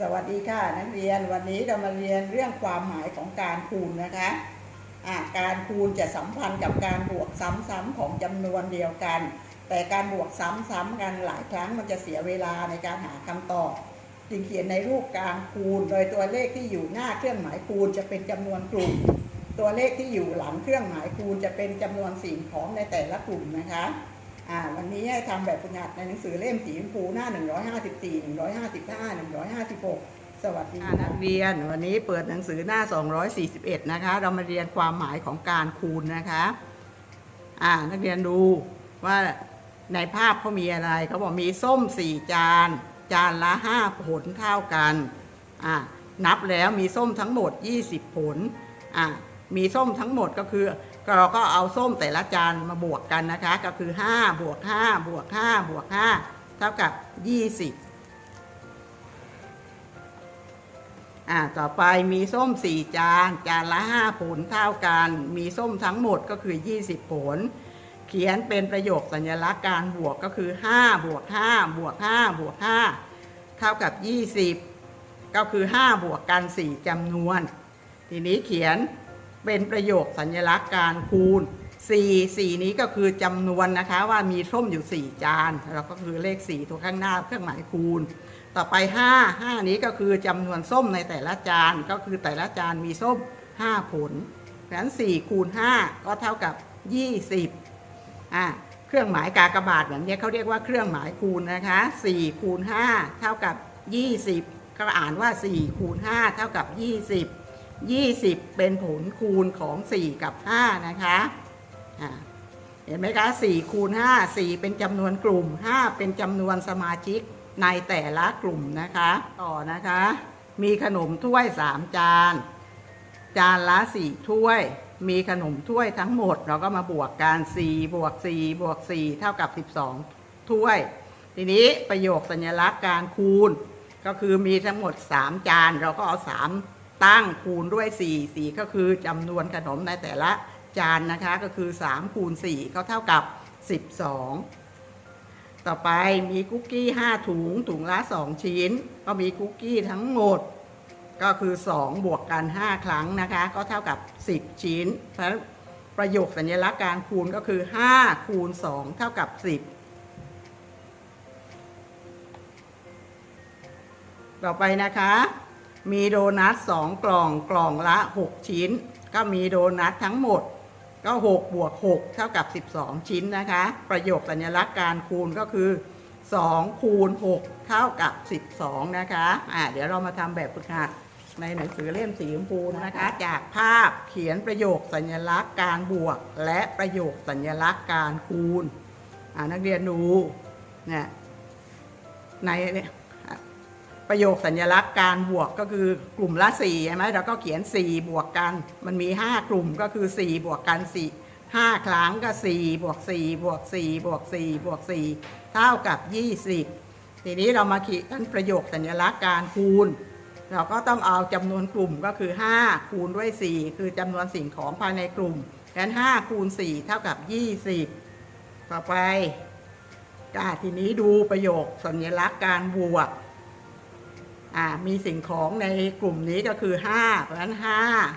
สวัสดีค่ะนักเรียนวันนี้เรามาเรียนเรื่องความหมายของการคูณนะคะการคูณจะสัมพันธ์กับการบวกซ้ำๆของจำนวนเดียวกัน แต่การบวกซ้ำๆกันหลายครั้งมันจะเสียเวลาในการหาคำตอบจึงเขียนในรูปการคูณ โดยตัวเลขที่อยู่หน้าเครื่องหมายคูณจะเป็นจำนวนกลุ่ม ตัวเลขที่อยู่หลังเครื่องหมายคูณจะเป็นจำนวนสิ่งของในแต่ละกลุ่มนะคะ อ่าวันนี้ให้ทำแบบฝึกหัดในหนังสือเล่มสีชมพูหน้า 154 155 156 สวัสดีค่ะนักเรียน วันนี้เปิดหนังสือหน้า 241 นะคะ เรามาเรียนความหมายของการคูณนะคะอ่านักเรียนดูว่าในภาพเขามีอะไรเขาบอกมีส้ม4จาน จานละ5ผลเท่ากันอ่านับแล้วมีส้มทั้งหมด 20 ผลอ่ามีส้มทั้งหมดก็คือ เราก็เอาส้มแต่ละจานมาบวกกันนะคะ ก็คือ 5 บวก 5 บวก 5 บวก 5 เท่ากับ 20 อ่า ต่อไปมีส้ม 4 จาน จานละ 5 ผลเท่ากัน มีส้มทั้งหมดก็คือ 20 ผล เขียนเป็นประโยคสัญลักษณ์การบวกก็คือ 5 บวก 5 บวก 5 บวก 5 เท่ากับ 20 ก็คือ 5 บวกกัน 4จำนวน ทีนี้เขียน เป็นประโยคสัญลักษณ์การคูณ 4 4 นี้ก็คือจำนวนนะคะว่ามีส้มอยู่ 4 จาน แล้วก็คือเลข 4 ตัวข้างหน้าเครื่องหมายคูณ ต่อไป 5 5 นี้ก็คือจำนวนส้มในแต่ละจาน ก็คือแต่ละจานมีส้ม 5 ผลเพราะฉะนั้น 4 คูณ 5 ก็เท่ากับ 20อ่าเครื่องหมายกากบาทแบบนี้เขาเรียกว่าเครื่องหมายคูณนะคะ4คูณ5เท่ากับ 20 ก็อ่านว่า 4 คูณ 5 เท่ากับ 20 20 เป็นผลคูณของ 4 กับ 5 นะคะอ่าเห็นไหมคะ 4 คูณ 5 4 เป็นจำนวนกลุ่ม 5 เป็นจำนวนสมาชิกในแต่ละกลุ่มนะคะ ต่อนะคะ มีขนมถ้วย 3 จาน จานละ 4 ถ้วย มีขนมถ้วยทั้งหมด เราก็มาบวกกัน4บวก4บวก4เท่ากับ 12 ถ้วย ทีนี้ประโยคสัญลักษณ์การคูณ ก็คือมีทั้งหมด 3 จาน เราก็เอา 3 ตั้งคูณด้วย 4 4 ก็คือจำนวนขนมในแต่ละจานนะคะก็คือ 3 คูณ 4 ก็เท่ากับ 12 ต่อไปมีคุกกี้ 5 ถุง ถุงละ 2 ชิ้น ก็มีคุกกี้ทั้งหมด ก็คือ 2 บวกกัน 5 ครั้งนะคะ ก็เท่ากับ 10 ชิ้น เพราะประโยคสัญลักษณ์การคูณก็คือ 5 คูณ 2 เท่ากับ 10ต่อไปนะคะ มีโดนัท2กล่องกล่องละ 6 ชิ้น ก็มีโดนัททั้งหมด ก็6บวก6เท่ากับ 12 ชิ้นนะคะ ประโยคสัญลักษณ์การคูณก็คือ 2 คูณ 6 เท่ากับ 12 นะคะอ่าเดี๋ยวเรามาทำแบบฝึกหัดในหนังสือเล่มสีชมพูนะคะ จากภาพเขียนประโยคสัญลักษณ์การบวก และประโยคสัญลักษณ์การคูณ อ่านักเรียนดูเนี่ยใน ประโยคสัญลักษณ์การบวกก็คือกลุ่มละ4ใช่ไหมเราก็เขียน 4 บวกกัน มันมี 5 กลุ่มก็คือ 4 บวกกัน4 5 ครั้งก็ 4 บวก 4 บวก 4 บวก 4 บวก 4 เท่ากับ 20 ทีนี้เรามาขียนประโยคสัญลักษณ์การคูณ เราก็ต้องเอาจำนวนกลุ่มก็คือ 5 คูณด้วย 4 คือจำนวนสิ่งของภายในกลุ่มงั้น5คูณ 4 เท่ากับ 20 ต่อไปอทีนี้ดูประโยคสัญลักษณ์การบวก มีสิ่งของในกลุ่มนี้ก็คือ 5 เพราะฉะนั้น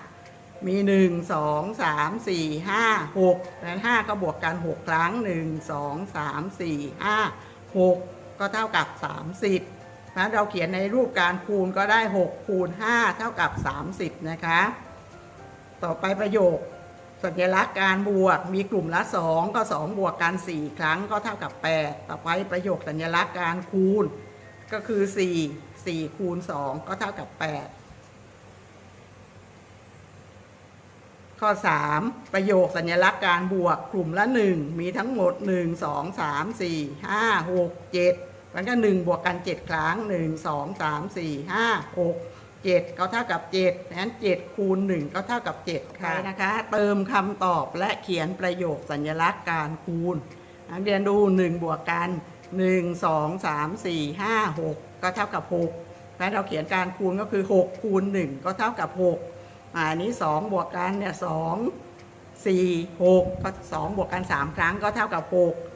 5 มี 1 2 3 4 5 6 เพราะฉะนั้น 5 ก็บวกกัน 6 ครั้ง 1 2 3 4 5 6 ก็เท่ากับ 30เพราะฉะนั้นเราเขียนในรูปการคูณก็ได้ 6 คูณ 5 เท่ากับ 30 นะคะ ต่อไปประโยค สัญลักษณ์การบวกมีกลุ่มละ 2 ก็ 2 บวกกัน 4 ครั้งก็เท่ากับ 8 ต่อไปประโยคสัญลักษณ์การคูณก็คือ 4 4คูณ2ก็เท่ากับ8ข้อ 3 ประโยคสัญลักษณ์การบวกกลุ่มละ 1 มีทั้งหมด 1 2 3 4 5 6 7 มันก็ 1 บวกกัน 7 ครั้ง 1 2 3 4 5 6 7 ก็เท่ากับ7นั้น 7 คูณ 1 ก็เท่ากับ 7 ค่ะนะคะ เติมคำตอบและเขียนประโยคสัญลักษณ์การคูณนักเรียนดู 1 บวกกัน 1 2 3 4 5 6 ก็เท่ากับ6แล้วเราเขียนการคูณก็คือ 6 คูณ 1 ก็เท่ากับ6อ่าอันนี้ 2 บวกกันเนี่ย2 4 6ก็2บวกกัน 3 ครั้งก็เท่ากับ6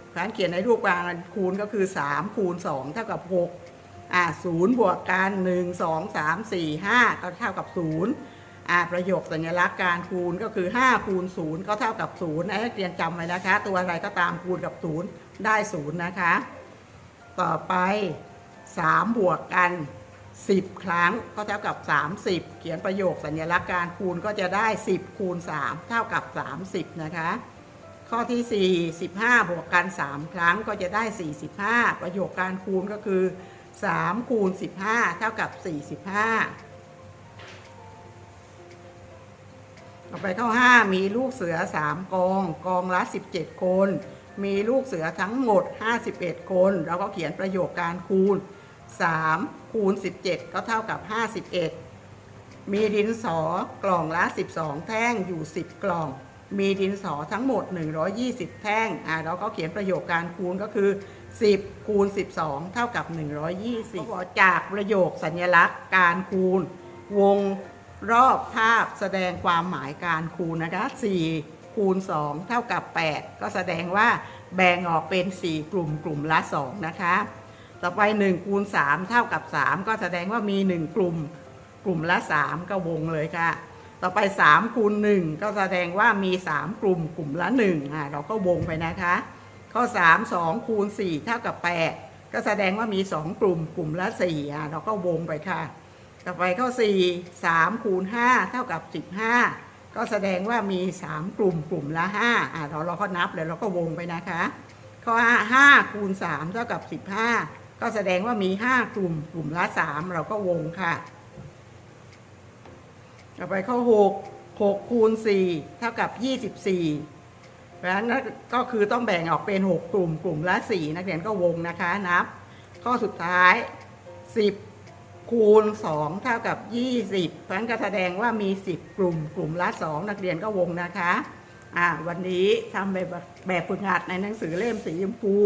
เพราะฉะนั้นเขียนในรูปการคูณก็คือ 3 คูณ 2 เท่ากับ6อ่าศูนย์บวกกันหนึ่งสองสามสี่ห้าก็เท่ากับศูนย์อ่าประโยคสัญลักษณ์การคูณก็คือ 5 คูณ 0 ก็เท่ากับ0ให้นักเรียนจำไว้นะคะ ตัวอะไรก็ตามคูณกับ 0 ได้ 0 นะคะ ต่อไป 3 บวกกัน 10 ครั้งก็เท่ากับ 30 เขียนประโยคสัญลักษณ์การคูณก็จะได้ 10 คูณ 3 เท่ากับ 30 นะคะ ข้อที่ 4 15 บวกกัน 3 ครั้งก็จะได้ 45 ประโยคการคูณก็คือ 3 คูณ 15 เท่ากับ 45ต่อไปข้อ 5 มีลูกเสือ 3 กอง กองละ 17 คน มีลูกเสือทั้งหมด 51 คน เราก็เขียนประโยคการคูณ 3คูณ17 ก็เท่ากับ 51 มีดินสอกล่องละ 12 แท่งอยู่ 10 กล่อง มีดินสอทั้งหมด 120 แท่งอ่าเราก็เขียนประโยคการคูณก็คือ 10 คูณ 12 เท่ากับ 120ก็จากประโยคสัญลักษณ์การคูณ วงรอบภาพแสดงความหมายการคูณนะคะ 4 คูณ 2 เท่ากับ 8 ก็แสดงว่าแบ่งออกเป็น 4 กลุ่มกลุ่มละ 2 นะคะ ต่อไป1คูณ3เท่ากับ 3 ก็แสดงว่ามี 1 กลุ่ม กลุ่มละ 3 ก็วงเลยค่ะ ต่อไป3คูณ1ก็แสดงว่ามี 3 กลุ่มกลุ่มละ1อ่าเราก็วงไปนะคะ ข้อ 3 2คูณ4เท่ากับ 8 ก็แสดงว่ามี 2 กลุ่มกลุ่มละ4อ่าเราก็วงไปค่ะ ต่อไปข้อ 4 3คูณ5เท่ากับ 15 ก็แสดงว่ามี 3 กลุ่มกลุ่มละ5อ่าเราเราก็นับแล้วเราก็วงไปนะคะ ข้อ5 5คูณ3เท่ากับ 15 ก็แสดงว่ามี 5 กลุ่มกลุ่มละ 3 เราก็วงค่ะ ต่อไปข้อ 6 6คูณ4เท่ากับ 24 เพราะฉะนั้นก็คือต้องแบ่งออกเป็น 6 กลุ่มกลุ่มละ 4 นักเรียนก็วงนะคะนับ ข้อสุดท้าย 10 คูณ 2 เท่ากับ 20 เพราะฉะนั้นก็แสดงว่ามี 10 กลุ่มกลุ่มละ 2 นักเรียนก็วงนะคะอ่าวันนี้ทำแบบแบบฝึกหัดในหนังสือเล่มสีชมพู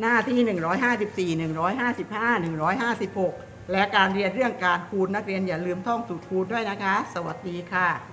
หน้าที่ 154 155 156 และการเรียนเรื่องการคูณนักเรียนอย่าลืมท่องสูตรคูณด้วยนะคะ สวัสดีค่ะ